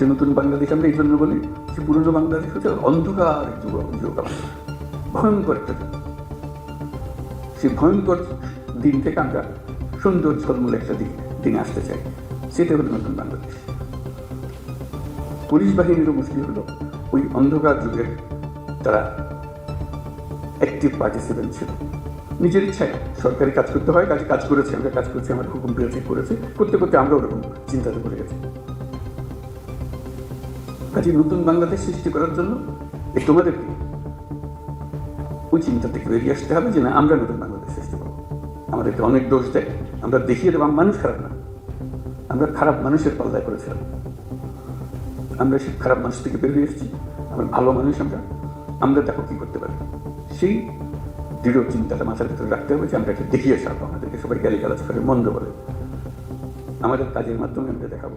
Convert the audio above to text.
যে নতুন বাংলাদেশ আমরা এই জন্য বলি, যে পুরনো বাংলাদেশ হচ্ছে অন্ধকার যুগ ভয়ঙ্কর একটা। সেই ভয়ঙ্কর দিন থেকে আমরা সুন্দর ঝলমলে একটা দিন, দিনে আসতে চাই। সেটা হলো নতুন বাংলাদেশ। পুলিশ বাহিনীরও মুশকিল হলো। ওই অন্ধকার যুগের তারা অ্যাক্টিভ পার্টিসিপেন্ট ছিল। নিজের ইচ্ছায় সরকারি কাজ করতে হয়, কাজে কাজ করেছে, আমরা কাজ করছি, আমার হুকুম পেয়েছে, করেছে। করতে করতে আমরা ওরকম চিন্তাতে পড়ে গেছি। কাজে নতুন বাংলাদেশ সৃষ্টি করার জন্য এই তোমাদেরকে ওই চিন্তা থেকে বেরিয়ে আসতে হবে যে না, আমরা নতুন বাংলাদেশ সৃষ্টি করব। আমাদেরকে অনেক দোষ দেয়। আমরা দেখিয়ে দেবো মানুষ খারাপ না। আমরা খারাপ মানুষের পাল্লায় করেছিলাম আমরা সেই খারাপ মানুষ থেকে বেরিয়ে এসেছি। আমরা ভালো মানুষ আমরা। আমরা দেখো কি করতে পারি। সেই দৃঢ় চিন্তাটা মাথার ভিতরে রাখতে হবে যে আমরা এটা দেখিয়ে ছাড়বো। আমাদেরকে সবাই গালি গালাজ করে, মন্দ বলে। আমাদের কাজের মাধ্যমে আমরা দেখাবো।